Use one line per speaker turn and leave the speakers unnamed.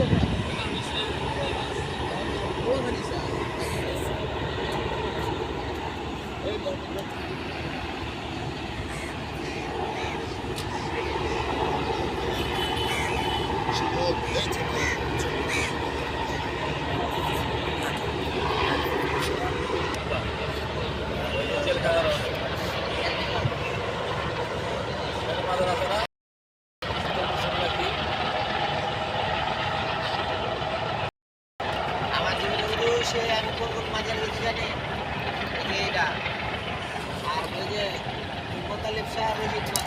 Thank you. জীবনে সে আমি কোন মাঝে রয়েছি জানি এই এইটা আর ওই যে মোতালিব সাহেব